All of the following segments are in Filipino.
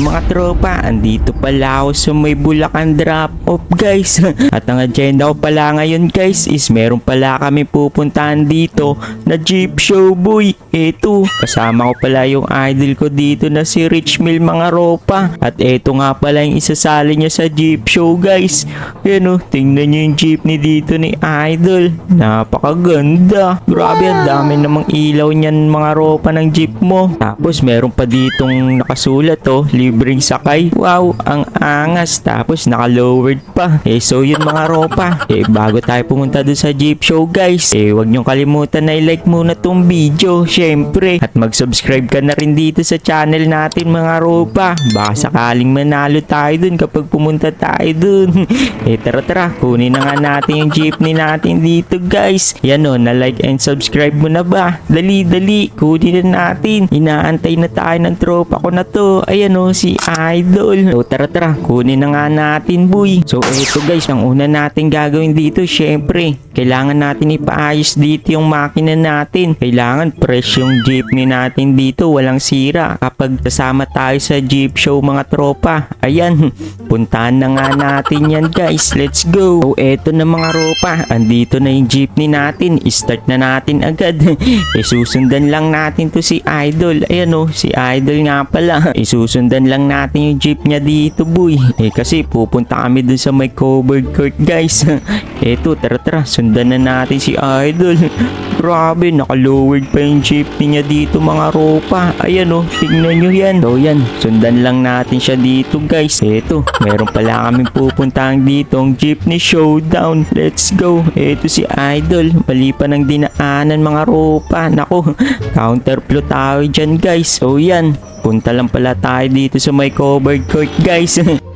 Mga tropa, andito pala ako sa may Bulacan drop off guys. At ang agenda ko pala ngayon guys is meron pala kami pupuntahan dito na jeep show boy. Eto, kasama ko pala yung idol ko dito na si Rich Mill mga ropa. At eto nga pala yung isasali niya sa jeep show guys. Yan o, tingnan niyo yung jeepney dito ni idol. Napakaganda. Grabe, ang dami namang ilaw niyan mga ropa ng jeep mo. Tapos meron pa ditong nakasulat oh, libreng sakay. Wow, ang angas. Tapos naka-lowered pa. Eh so yun mga ropa. Eh bago tayo pumunta dun sa jeep show guys, eh wag niyong kalimutan na i-like muna tong video, syempre. At mag-subscribe ka na rin dito sa channel natin mga ropa. Baka sakaling manalo tayo dun kapag pumunta tayo dun. eh tara tara, kunin na nga natin yung jeepney natin dito guys. Yan o, na-like and subscribe mo na ba? Dali, dali, kunin na natin. Inaantay na tayo ng tropa ko na to. Ayan o, si Idol. So tara tara, kunin na nga natin boy. So eto guys, ang una natin gagawin dito, syempre, kailangan natin ipaayos dito yung makina natin. Kailangan fresh yung jeepney natin dito, walang sira. Kapag kasama tayo sa jeep show mga tropa, ayan, puntahan na nga natin yan guys. Let's go. So eto na mga ropa, andito na yung jeepney natin. Start na natin agad. Isusundan lang natin to si Idol. Ayan o, si Idol nga pala. Isusundan lang natin yung jeep niya dito boy. Eh kasi pupunta kami dun sa may covered court guys. Eto, tara tara, sundan na natin si Idol. Grabe, naka-lowered pa yung jeepney niya dito mga ropa. Ayan o, tingnan nyo yan. So yan, sundan lang natin siya dito guys. Eto, meron pala kami pupuntahan dito ang jeepney showdown. Let's go. Eto si Idol, mali pa ng dinaanan mga ropa. Nako, counterflow tayo dyan guys. So yan, punta lang pala tayo dito sa may covered court guys.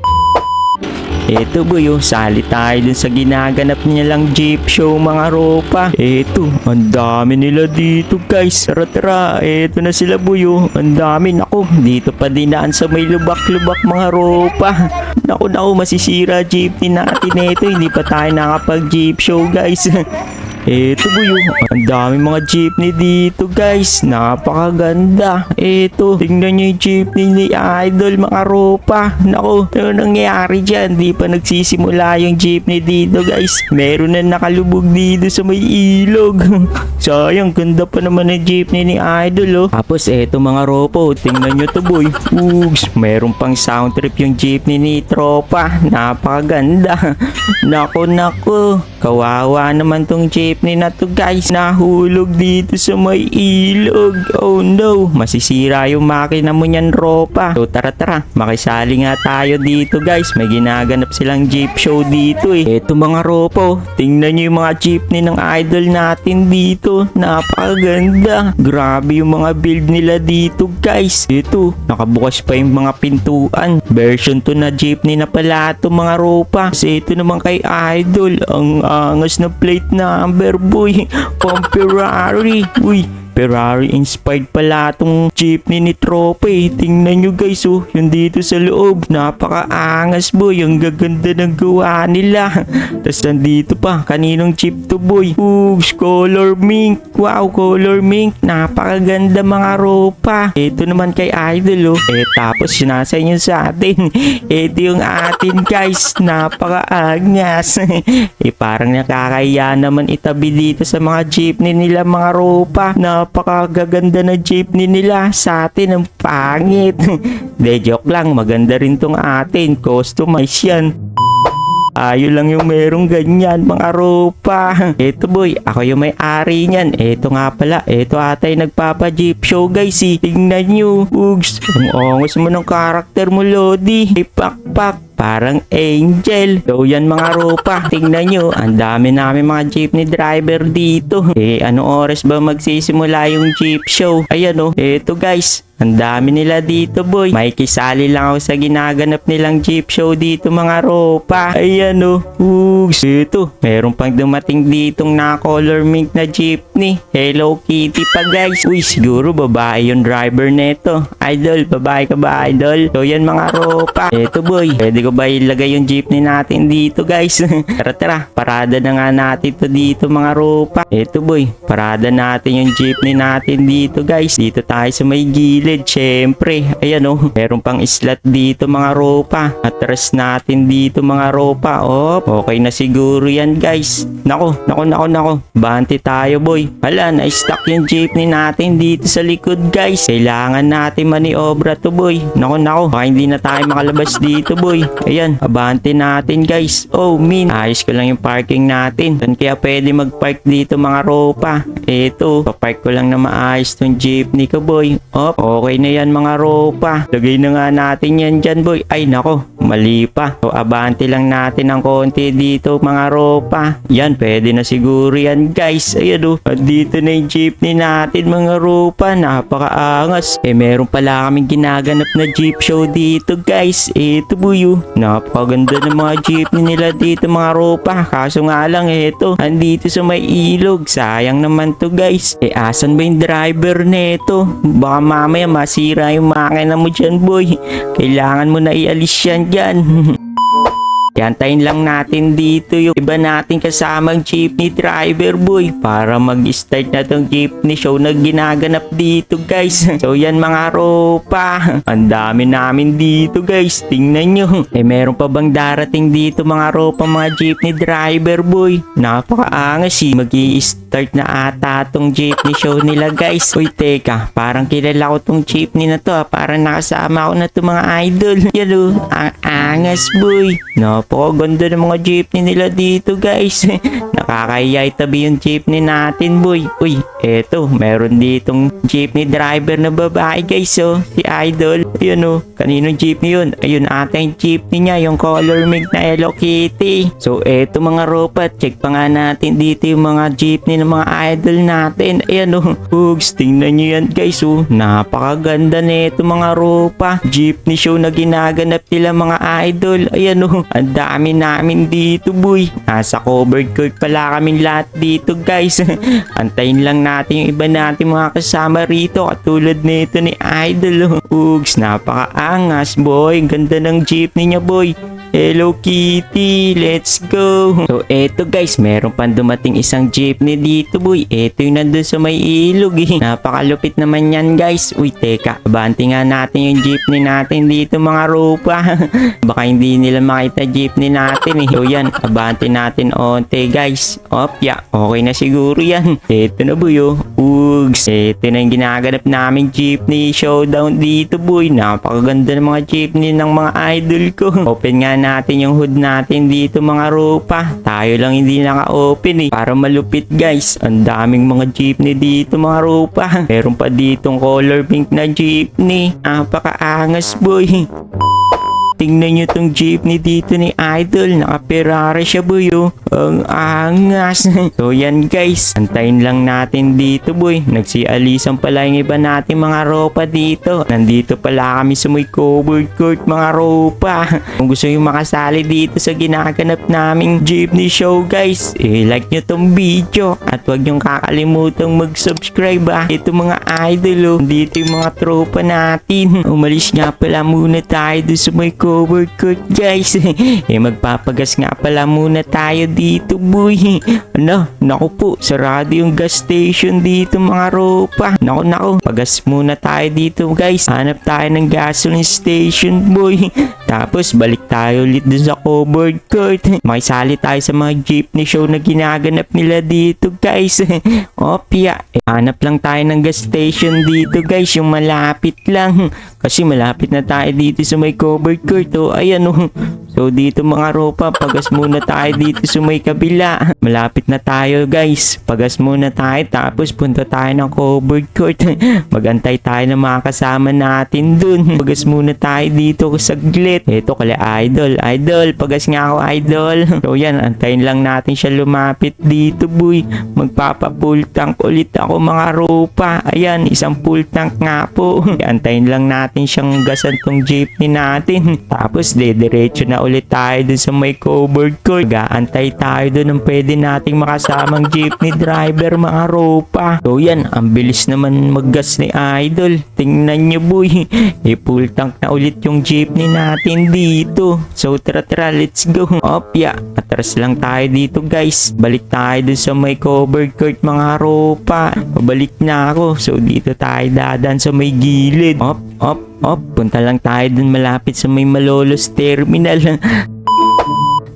Eto boy, oh, sali tayo dun sa ginaganap nilang jeep show mga ropa. Eto, ang dami nila dito guys. Tara tara, eto na sila boy, oh. Ang dami, nako, dito pa dinaan sa may lubak-lubak mga ropa. Naku, naku, masisira jeepney natin eto. Hindi pa tayo nakapag jeep show guys. Eto boy, oh. ang dami mga jeepney dito guys. Napakaganda. Eto, tingnan nyo yung jeepney ni Idol mga ropa. Naku, ano nangyayari dyan? Di pa nagsisimula yung jeepney dito guys. Meron na nakalubog dito sa may ilog. Sayang, ganda pa naman ng jeepney ni Idol oh. Tapos eto mga ropo, tingnan nyo to boy. Oops, meron pang sound trip yung jeepney ni Tropa. Napakaganda. Nako, nako. Kawawa naman tong jeepney na to guys. Nahulog dito sa may ilog. Oh no, masisira yung makina mo niyan ropa. So tara tara, makisali nga tayo dito guys. May ginaganap silang jeep show dito eh. Eto mga ropo, tingnan nyo yung mga jeepney ng idol natin dito. Napakaganda. Grabe yung mga build nila dito guys. Ito, nakabukas pa yung mga pintuan. Version 2 na jeepney na pala ito mga ropa. Kasi ito naman kay idol. Ang angas na plate number boy. Pang Ferrari. Uy, Ferrari inspired pala tong jeepney ni Tropa eh. Tingnan nyo guys oh, yung dito sa loob. Napakaangas boy, ang gaganda ng gawa nila. Tapos nandito pa, kaninong jeep to boy. Oops, color mink. Wow, color mink. Napakaganda mga ropa. Ito naman kay Idol oh. Eh tapos sinasa nyo sa atin. Ito yung atin guys. Napakaangas. eh parang nakakaya naman itabi dito sa mga jeepney nila mga ropa. Napakagaganda na jeepney nila. Sa atin ang pangit. De joke lang, maganda rin tong atin. Customize yan. Ayo lang yung merong ganyan mga ropa. Eto boy, ako yung may-ari niyan. Eto nga pala, eto atay nagpapa-jeep show guys eh. Tingnan nyo. Ugs, ang ongos mo ng karakter mo Lodi. Ipakpak. Parang angel. So yan mga ropa. Tingnan nyo, ang dami namin mga jeepney driver dito. Eh ano oras ba magsisimula yung jeep show? Ayan oh, eto guys. Ang dami nila dito boy. May kisali lang ako sa ginaganap nilang jeep show dito mga ropa. Ayan oh. Ugs. Meron pang dumating ditong na color mink na jeepney. Hello Kitty pa guys. Uy siguro babae yung driver neto. Idol, babae ka ba idol? So yan mga ropa. Ito boy. Pwede ko ba ilagay yung jeepney natin dito guys? tara tara, parada na nga natin to dito mga ropa. Eto boy, parada natin yung jeepney natin dito guys. Dito tayo sa may gilid, syempre. Ayan oh, meron pang slot dito mga ropa. Atras natin dito mga ropa. Oh, okay na siguro yan guys. Nako, nako, nako, nako. Bante tayo boy. Hala, na-stuck yung jeepney natin dito sa likod guys. Kailangan natin maniobra to boy. Nako, nako. Baka hindi na tayo makalabas dito boy. Ayan, abante natin guys. Oh, min. Ayos ko lang yung parking natin. Saan kaya pwede mag-park dito mga ropa? Eto, papark ko lang na maayos tong jeepney ko boy. Op, okay na yan mga ropa. Lagay na nga natin yan dyan boy. Ay nako, mali pa. So, abante lang natin ng konti dito mga ropa. Yan, pwede na siguro yan guys. Ayan o, at dito na yung jeepney natin mga ropa. Napakaangas. Eh, meron pala kaming ginaganap na jeep show dito guys. Ito buyo. Napakaganda ng mga jeepney nila dito mga ropa. Kaso nga lang, eto, andito sa may ilog. Sayang naman to guys. Eh, asan ba yung driver neto? Baka mamaya masira yung makina mo dyan boy. Kailangan mo na ialis yan dyan. Yantayin lang natin dito yung iba nating kasamang jeepney driver boy para mag-start na tong jeepney show na ginaganap dito guys. So yan mga ropa. Ang dami namin dito guys. Tingnan nyo. Eh meron pa bang darating dito mga ropa mga jeepney driver boy? Napakaangas eh. mag start na ata tong jeepney show nila guys. Uy teka, parang kilala ko tong jeepney na to ah. Parang nakasama ko na to mga idol. Yan o, ang angas boy. Napakaganda ng mga jeepney nila dito guys. Nakakahiya itabi yung jeepney natin boy. Uy, eto, meron ditong jeepney driver na babae guys oh. Si Idol. Ayun oh, kaninong jeepney yun? Ayun ata yung jeepney niya, yung color mink na Hello Kitty. So eto mga ropa, check pa nga natin dito yung mga jeepney ng mga idol natin. Ayan oh, Hugs, tingnan nyo yan guys oh. Napakaganda nito mga ropa. Jeepney show na ginaganap nila mga idol. Ayan oh, ang dami namin dito boy. Nasa covered court pala kaming lahat dito guys. Antayin lang natin yung iba natin mga kasama rito katulad nito ni Idol. Ugs, napakaangas boy. Ganda ng jeepney niya boy. Hello Kitty, let's go! So eto guys, meron pang dumating isang jeepney dito boy. Eto yung nandun sa may ilog eh. Napakalupit naman yan guys. Uy teka, abanti nga natin yung jeepney natin dito mga ropa. Baka hindi nila makita jeepney natin eh. So yan, abanti natin onte guys. Opya, okay na siguro yan. Eto na boy oh. Ugs, eto na yung ginaganap namin jeepney showdown dito boy. Napakaganda ng mga jeepney ng mga idol ko. Open nga natin yung hood natin dito mga ropa. Tayo lang hindi naka-open eh. Para malupit guys. Ang daming mga jeepney dito mga ropa. Meron pa ditong color pink na jeepney. Napakaangas boy. Tingnan nyo tong jeepney dito ni Idol. Naka-Ferrari siya boy oh. Ang angas. so yan guys. Antayin lang natin dito boy. Nagsialisan pala yung iba natin mga ropa dito. Nandito pala kami sa may covered court mga ropa. Kung gusto nyo makasali dito sa ginaganap naming jeepney show guys. Eh like nyo tong video. At huwag nyo kakalimutang mag-subscribe ah. Ito mga idol oh. Dito yung mga tropa natin. Umalis nga pala muna tayo doon sa may covered court guys. eh magpapagas nga pala muna tayo dito boy. Ano? Naku po, sarado yung gas station dito mga ropa. Naku naku, pagas muna tayo dito guys. Hanap tayo ng gasoline station boy. Tapos balik tayo ulit dun sa covered court. Makisali tayo sa mga jeepney show na ginaganap nila dito guys. Opya, eh, hanap lang tayo ng gas station dito guys. Yung malapit lang. Kasi malapit na tayo dito sa may covered court. Oh, ayan oh. So dito mga ropa, pagas muna tayo dito sa may kabila. Malapit na tayo guys. Pagas muna tayo tapos punta tayo ng covered court. Magantay tayo ng mga kasama natin dun. Pagas muna tayo dito saglit. Ito kala idol. Idol, pagas nga ako idol. So yan, antayin lang natin siya lumapit dito boy. Magpapa full tank ulit ako mga ropa. Ayan, isang full tank nga po. Antayin lang natin siyang gasan tong jeepney natin. Tapos dediretso na ulit tayo dun sa may covered court. Gaantay tayo dun ng pwede nating makasamang jeepney driver mga ropa. So yan, ang bilis naman maggas ni Idol. Tingnan nyo boy. E full tank na ulit yung jeepney natin dito. So tara tara, let's go. Opya, atras lang tayo dito guys. Balik tayo dun sa may covered court mga ropa. Pabalik na ako. So dito tayo dadan sa may gilid. Op, op, op. Punta lang tayo dun malapit sa may Malolos Terminal.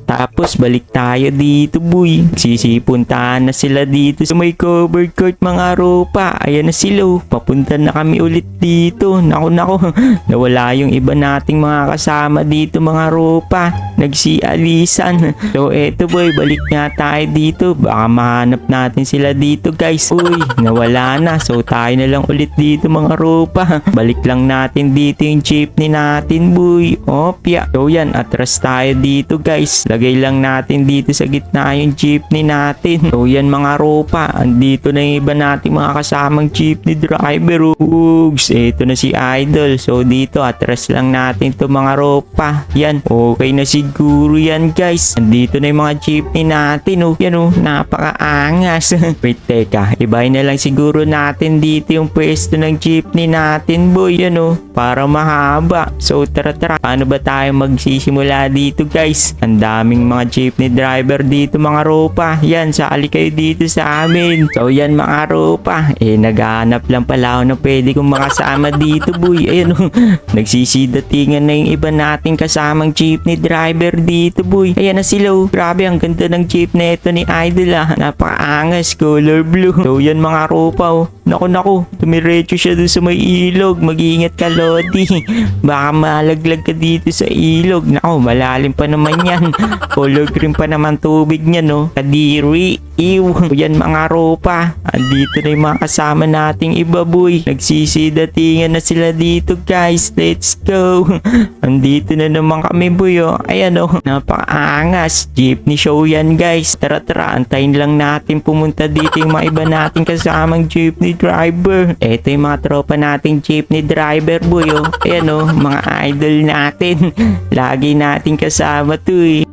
Tapos balik tayo dito boy. Sisipuntahan na sila dito sa may covered court mga ropa. Ayan na sila. oh. Papunta na kami ulit dito. Nako nako. Nawala yung iba nating mga kasama dito mga ropa. Nagsialisan. So eto boy, balik nga tayo dito. Baka mahanap natin sila dito guys. Uy, nawala na. So tayo na lang ulit dito mga ropa. Balik lang natin dito yung jeepney natin boy. Opya. So yan, atras tayo dito guys. Lagay lang natin dito sa gitna yung jeepney natin. So yan mga ropa. Andito na yung iba nating mga kasamang jeepney driver. Ugs, eto na si Idol. So dito, atras lang natin to mga ropa. Yan, okay na siguro yan guys. Andito na yung mga jeepney natin. Oh. Yan oh, napakaangas. Wait, teka. Ibahin na lang siguro natin dito yung pwesto ng jeepney natin boy. Yan oh, para mahaba. So tara tara. Paano ba tayo magsisimula dito guys? Ang daming mga jeepney driver dito mga ropa. Yan, sali kayo dito sa amin. So yan mga ropa. Eh naghahanap lang pala ako na pwede kong makasama dito boy. Ayan oh. Nagsisidatingan na yung iba nating kasamang jeepney driver dito boy. Ayan na sila oh. Grabe ang ganda ng jeep na ito ni Idol ah. Napakaangas, color blue. So yan mga ropa oh. Naku naku, tumiretso siya dun sa may ilog. Mag-iingat ka Lodi. Baka malaglag ka dito sa ilog. Naku, malalim pa naman yan. Color green pa naman tubig niya no. Kadiri. Ew. Yan mga ropa. Andito na yung mga kasama nating iba boy. Nagsisidatingan na sila dito guys. Let's go. Andito na naman kami boy oh. Ayan oh. Napakaangas. Jeepney show yan guys. Tara tara. Antayin lang natin pumunta dito yung mga iba nating kasamang jeepney driver. Ito yung mga tropa nating jeepney driver boy oh. Ayan oh. Mga idol natin. Lagi nating kasama to eh.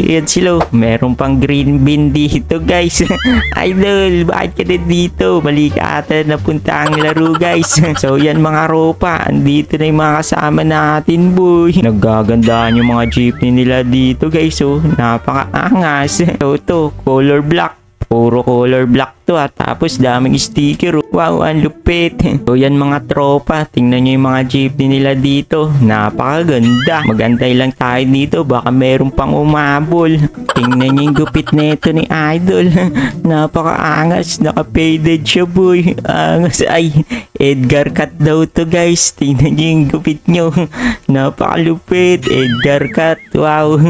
Ayan sila. oh. Meron pang green bean dito guys. Idol, bakit ka dito? Mali ka ata napunta ang laro guys. so yan mga ropa. Andito na yung mga kasama natin boy. Nagagandaan yung mga jeepney nila dito guys. So napakaangas. So to, color black. Puro color black to ah. Tapos daming sticker. Wow, ang lupit. So yan mga tropa. Tingnan nyo yung mga jeepney nila dito. Napakaganda. Magantay lang tayo dito. Baka meron pang umabol. Tingnan nyo yung gupit nito ni Idol. Napakaangas. Naka-faded siya boy. Angas. Ay, Edgar cut daw to guys. Tingnan nyo yung gupit nyo. Napakalupit. Edgar cut. Wow.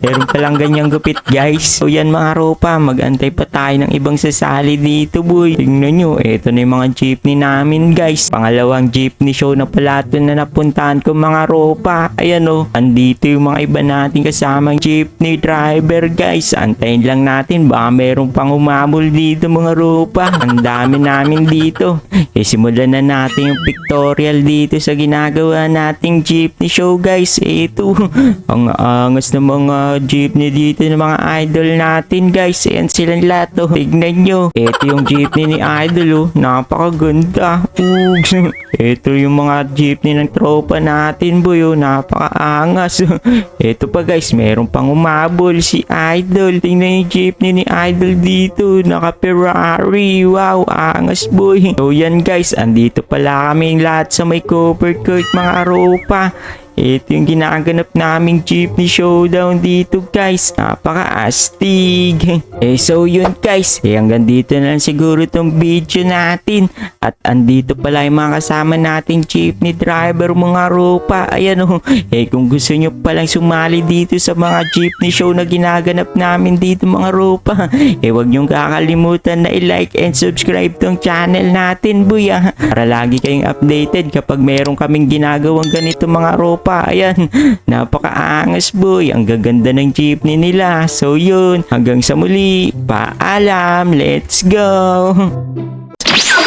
Meron palang ganyang gupit guys. So yan mga ropa. Magantay pa tayo ng ibang sasali dito boy. Tingnan nyo. Ito na yung mga jeepney namin guys. Pangalawang jeepney show na pala ito na napuntahan ko mga ropa. Ayan o. Andito yung mga iba natin kasamang jeepney driver guys. Antayin lang natin. Baka meron pang umabol dito mga ropa. Ang dami namin dito. E simulan na natin yung pictorial dito sa ginagawa nating jeepney show guys. Ito. Ang angas ng mga jeepney dito ng mga idol natin guys. Ayan silang lahat oh. Tignan nyo. Ito yung jeepney ni idol oh. Napakaganda. Ugs. Ito yung mga jeepney ng tropa natin boy oh. Napakaangas. Ito pa guys. Meron pang umabol si idol. Tingnan yung jeepney ni idol dito. Naka Ferrari. Wow. Angas boy. So yan guys. Andito pala kami lahat sa may cover court mga ropa. Ito yung ginaganap naming jeepney showdown dito guys. Napaka-astig. Eh so yun guys. Eh hanggang dito na lang siguro tong video natin. At andito pala yung mga kasama nating jeepney driver mga ropa. Ayan oh. Eh kung gusto nyo palang sumali dito sa mga jeepney show na ginaganap namin dito mga ropa. Eh wag nyong kakalimutan na i-like and subscribe tong channel natin boy ah. Para lagi kayong updated kapag meron kaming ginagawang ganito mga ropa. Ayan, napakaangas boy. Ang gaganda ng jeepney nila. So yun, hanggang sa muli. Paalam, let's go!